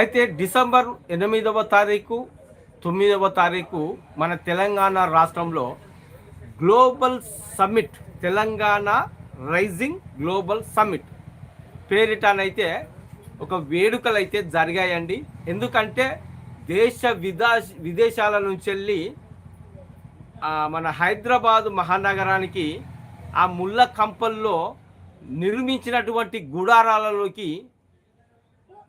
అయితే డిసెంబర్ ఎనిమిదవ తారీఖు తొమ్మిదవ తారీఖు మన తెలంగాణ రాష్ట్రంలో global summit Telangana rising global summit పేరిటనైతే ఒక వేడుకలు అయితే జరిగాయండి. ఎందుకంటే దేశ విదా విదేశాల నుంచి వెళ్ళి మన హైదరాబాద్ మహానగరానికి ఆ ముళ్ళ కంపల్లో నిర్మించినటువంటి గుడారాలలోకి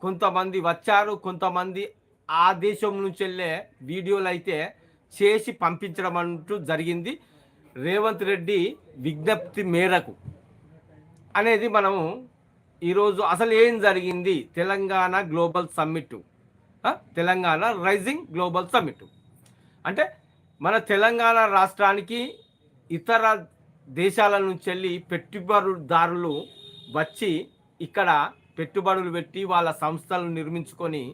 కొంతమంది వచ్చారు కొంతమంది ఆ దేశం నుంచి వెళ్ళే వీడియోలు అయితే చేసి పంపించడం అంటూ జరిగింది. రేవంత్ రెడ్డి విజ్ఞప్తి మేరకు అనేది మనము ఈరోజు అసలు ఏం జరిగింది? Telangana global summit. Telangana rising global summit. అంటే మన తెలంగాణ రాష్ట్రానికి ఇతర దేశాల నుంచి వెళ్ళి పెట్టుబడిదారులు వచ్చి ఇక్కడ పెట్టుబడులు పెట్టి వాళ్ళ సంస్థలను నిర్మించుకొని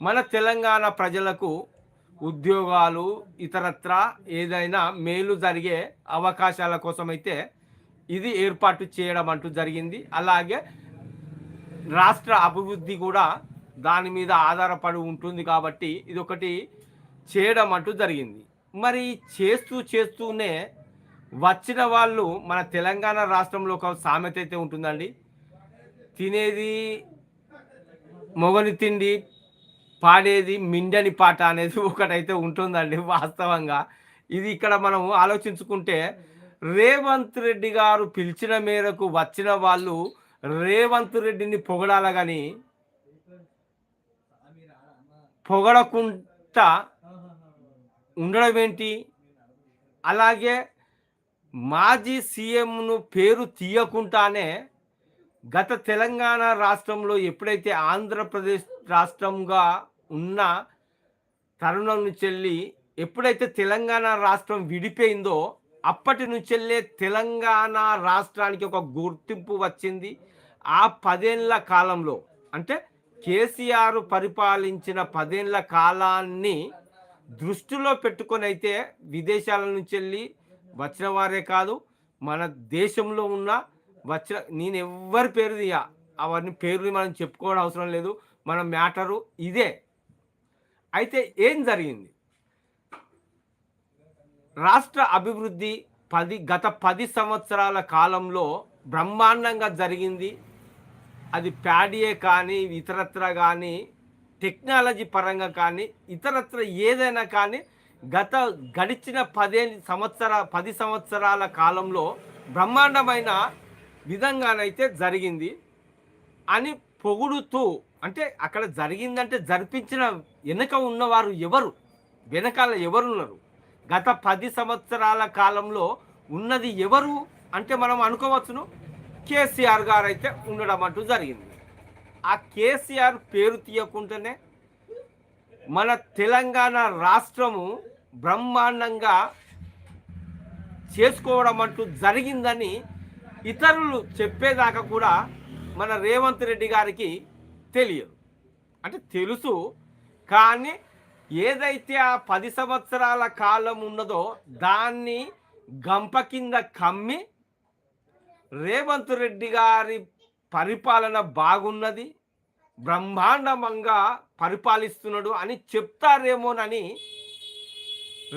మన తెలంగాణ ప్రజలకు ఉద్యోగాలు ఇతరత్ర ఏదైనా మేలు జరిగే అవకాశాల కోసమైతే ఇది ఏర్పాటు చేయడం అంటూ జరిగింది. అలాగే రాష్ట్ర అభివృద్ధి కూడా దాని మీద ఆధారపడి ఉంటుంది కాబట్టి ఇది ఒకటి చేయడం అంటూ జరిగింది. మరి చేస్తూ చేస్తూనే వచ్చిన వాళ్ళు మన తెలంగాణ రాష్ట్రంలో ఒక సామెత అయితే ఉంటుందండి. తినేది మొగని తిండి పాడేది మిండని పాట అనేది ఒకటైతే ఉంటుందండి వాస్తవంగా. ఇది ఇక్కడ మనం ఆలోచించుకుంటే రేవంత్ రెడ్డి గారు పిలిచిన మేరకు వచ్చిన వాళ్ళు రేవంత్ రెడ్డిని పొగడాల కానీ పొగడకుండా ఉండడం ఏంటి? అలాగే మాజీ సీఎంను పేరు తీయకుండానే గత తెలంగాణ రాష్ట్రంలో ఎప్పుడైతే ఆంధ్రప్రదేశ్ రాష్ట్రంగా ఉన్న తరుణం నుంచి ఎప్పుడైతే తెలంగాణ రాష్ట్రం విడిపోయిందో అప్పటి నుంచి వెళ్ళే తెలంగాణ రాష్ట్రానికి ఒక గుర్తింపు వచ్చింది. ఆ పదేళ్ళ కాలంలో అంటే కేసీఆర్ పరిపాలించిన పదేళ్ళ కాలాన్ని దృష్టిలో పెట్టుకొని అయితే విదేశాల నుంచి వెళ్ళి వచ్చిన వారే కాదు మన దేశంలో ఉన్న వచ్చిన నేను ఎవ్వరి పేరు తీయ. అవన్నీ పేర్లు మనం చెప్పుకోవడం అవసరం లేదు. మన మ్యాటరు ఇదే. అయితే ఏం జరిగింది? రాష్ట్ర అభివృద్ధి పది గత పది సంవత్సరాల కాలంలో బ్రహ్మాండంగా జరిగింది. అది ప్యాడియే కానీ ఇతరత్ర కానీ టెక్నాలజీ పరంగా కానీ ఇతరత్ర ఏదైనా కానీ గత గడిచిన పదే సంవత్సర పది సంవత్సరాల కాలంలో బ్రహ్మాండమైన విధంగానైతే జరిగింది అని పొగుడుతూ అంటే అక్కడ జరిగిందంటే జరిపించిన వెనుక ఉన్నవారు ఎవరు? వెనకాల ఎవరున్నారు? గత పది సంవత్సరాల కాలంలో ఉన్నది ఎవరు అంటే మనం అనుకోవచ్చును? కేసీఆర్ గారు అయితే ఉండడం అంటూ జరిగింది. ఆ కేసీఆర్ పేరు తీయకుండానే మన తెలంగాణ రాష్ట్రము బ్రహ్మాండంగా చేసుకోవడం అంటూ జరిగిందని ఇతరులు చెప్పేదాకా కూడా మన రేవంత్ రెడ్డి గారికి తెలియదు. అంటే తెలుసు కానీ ఏదైతే ఆ పది సంవత్సరాల కాలం ఉన్నదో దాన్ని గంప కింద కమ్మి రేవంత్ రెడ్డి గారి పరిపాలన బాగున్నది బ్రహ్మాండంగా పరిపాలిస్తున్నాడు అని చెప్తారేమోనని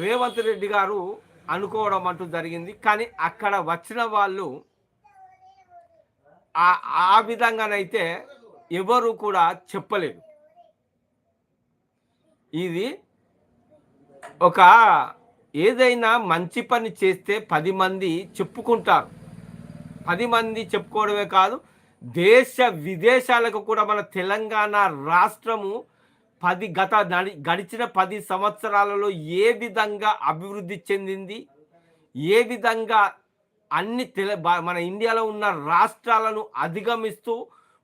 రేవంత్ రెడ్డి గారు అనుకోవడం అంటూ జరిగింది. కానీ అక్కడ వచ్చిన వాళ్ళు ఆ విధంగానైతే ఎవరు కూడా చెప్పలేరు ఇది ఒక ఏదైనా మంచి పని చేస్తే పది మంది చెప్పుకుంటారు. పది మంది చెప్పుకోవడమే కాదు దేశ విదేశాలకు కూడా మన తెలంగాణ రాష్ట్రము పది గత గడిచిన పది సంవత్సరాలలో ఏ విధంగా అభివృద్ధి చెందింది ఏ విధంగా అన్ని తెల బా- మన ఇండియాలో ఉన్న రాష్ట్రాలను అధిగమిస్తూ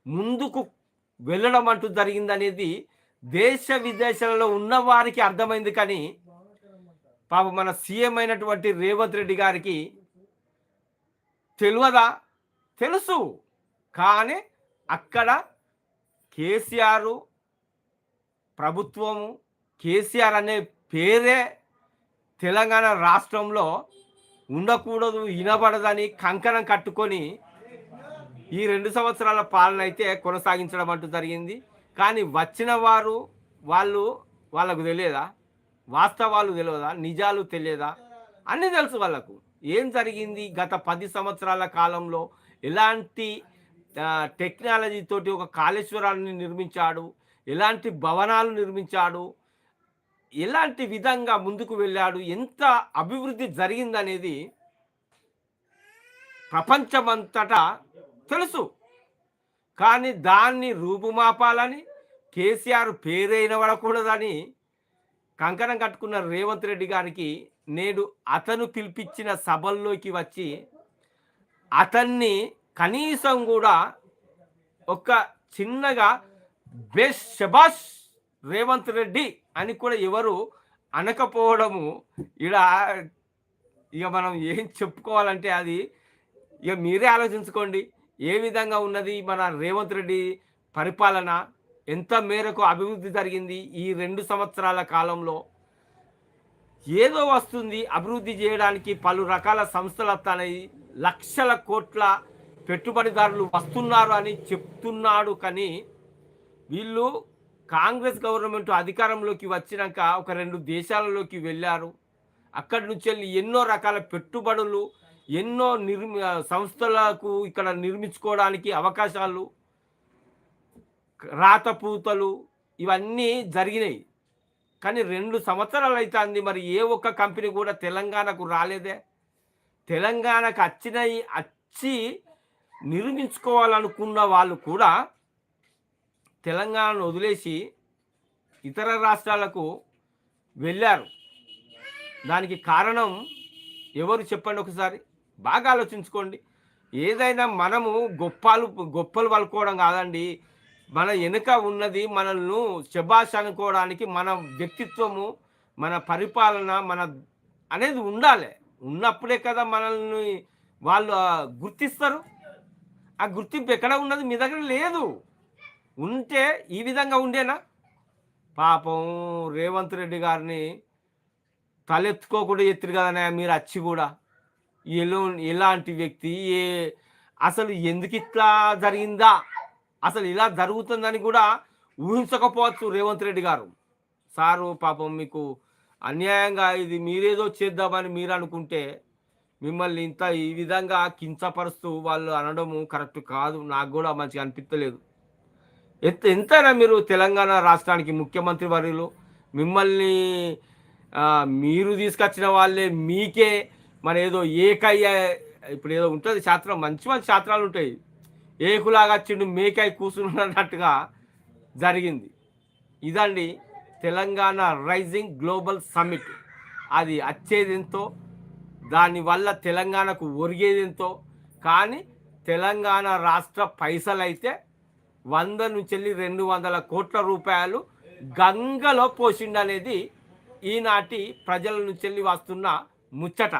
ముందుకు వెళ్ళడం అంటూ జరిగిందనేది దేశ విదేశాలలో ఉన్న వారికి అర్థమైంది కానీ పాప మన సీఎం అయినటువంటి రేవంత్ రెడ్డి గారికి తెలియదా తెలుసు. కానీ అక్కడ కేసీఆర్ ప్రభుత్వము కేసీఆర్ అనే పేరే తెలంగాణ రాష్ట్రంలో ఉండకూడదు వినబడదని కంకణం కట్టుకొని ఈ రెండు సంవత్సరాల పాలన అయితే కొనసాగించడం అంటూ జరిగింది. కానీ వచ్చిన వారు వాళ్ళు వాళ్ళకు తెలియదా? వాస్తవాలు తెలియదా? నిజాలు తెలియదా? అన్నీ తెలుసు వాళ్ళకు. ఏం జరిగింది? గత పది సంవత్సరాల కాలంలో ఎలాంటి టెక్నాలజీతోటి టెక్నాలజీ తోటి ఒక కాళేశ్వరాన్ని నిర్మించాడు? ఎలాంటి భవనాలు నిర్మించాడు? ఎలాంటి విధంగా ముందుకు వెళ్ళాడు ఎంత అభివృద్ధి జరిగిందనేది ప్రపంచమంతటా తెలుసు. కానీ దాన్ని రూపుమాపాలని కేసీఆర్ పేరైన పడకూడదని కంకణం కట్టుకున్న రేవంత్ రెడ్డి గారికి నేడు అతను పిలిపించిన సభల్లోకి వచ్చి అతన్ని కనీసం కూడా ఒక చిన్నగా బెస్ట్ శబాష్ రేవంత్ రెడ్డి అని కూడా ఎవరు అనకపోవడము ఇలా ఇక మనం ఏం చెప్పుకోవాలంటే అది ఇక మీరే ఆలోచించుకోండి. ఏ విధంగా ఉన్నది మన రేవంత్ రెడ్డి పరిపాలన? ఎంత మేరకు అభివృద్ధి జరిగింది ఈ రెండు సంవత్సరాల కాలంలో? ఏదో వస్తుంది అభివృద్ధి చేయడానికి పలు రకాల సంస్థలు వస్తాయి లక్షల కోట్ల పెట్టుబడిదారులు వస్తున్నారు అని చెప్తున్నాడు కానీ వీళ్ళు కాంగ్రెస్ గవర్నమెంట్ అధికారంలోకి వచ్చినాక ఒక రెండు దేశాలలోకి వెళ్ళారు. అక్కడి నుంచి వెళ్ళి ఎన్నో రకాల పెట్టుబడులు ఎన్నో నిర్మి సంస్థలకు ఇక్కడ నిర్మించుకోవడానికి అవకాశాలు రాతపూతలు ఇవన్నీ జరిగినాయి. కానీ రెండు సంవత్సరాలు అవుతుంది మరి ఏ ఒక్క కంపెనీ కూడా తెలంగాణకు రాలేదే. తెలంగాణకు వచ్చినాయి వచ్చి నిర్మించుకోవాలనుకున్న వాళ్ళు కూడా తెలంగాణను వదిలేసి ఇతర రాష్ట్రాలకు వెళ్ళారు. దానికి కారణం ఎవరు చెప్పండి ఒకసారి? బాగా ఆలోచించుకోండి. ఏదైనా మనము గొప్పలు గొప్పలు పలుకోవడం కాదండి. మన వెనుక ఉన్నది మనల్ని శబాష్ అనుకోవడానికి మన వ్యక్తిత్వము మన పరిపాలన మన అనేది ఉండాలి. ఉన్నప్పుడే కదా మనల్ని వాళ్ళు గుర్తిస్తారు. ఆ గుర్తింపు ఎక్కడ ఉన్నది? మీ దగ్గర లేదు. ఉంటే ఈ విధంగా ఉండేనా? పాపం రేవంత్ రెడ్డి గారిని తలెత్తుకోకుండా ఎత్తురు కదనే మీరు వచ్చి కూడా. ఎలా ఎలాంటి వ్యక్తి ఏ అసలు ఎందుకు ఇట్లా జరిగిందా? అసలు ఇలా జరుగుతుందని కూడా ఊహించకపోవచ్చు రేవంత్ రెడ్డి గారు. సారు పాపం మీకు అన్యాయంగా ఇది మీరేదో చేద్దామని మీరు అనుకుంటే మిమ్మల్ని ఇంత ఈ విధంగా కించపరుస్తూ వాళ్ళు అనడము కరెక్ట్ కాదు. నాకు కూడా మంచిగా అనిపించలేదు ఎంత ఎంతైనా మీరు తెలంగాణ రాష్ట్రానికి ముఖ్యమంత్రి వర్యులు మిమ్మల్ని మీరు తీసుకొచ్చిన వాళ్ళే మీకే మరి ఏదో ఏకయ్య ఇప్పుడు ఏదో ఉంటుంది శాస్త్రం మంచి మంచి శాస్త్రాలు ఉంటాయి. ఏకులాగా వచ్చిండు మేకై కూర్చున్నట్టుగా జరిగింది. ఇదండి తెలంగాణ రైజింగ్ గ్లోబల్ సమ్మిట్. అది వచ్చేది ఎంతో దానివల్ల తెలంగాణకు ఒరిగేది ఎంతో కానీ తెలంగాణ రాష్ట్ర పైసలు అయితే వంద నుంచి వెళ్ళి రెండు వందల కోట్ల రూపాయలు గంగలో పోసిండు అనేది ఈనాటి ప్రజల నుంచి వెళ్ళి వస్తున్న ముచ్చట.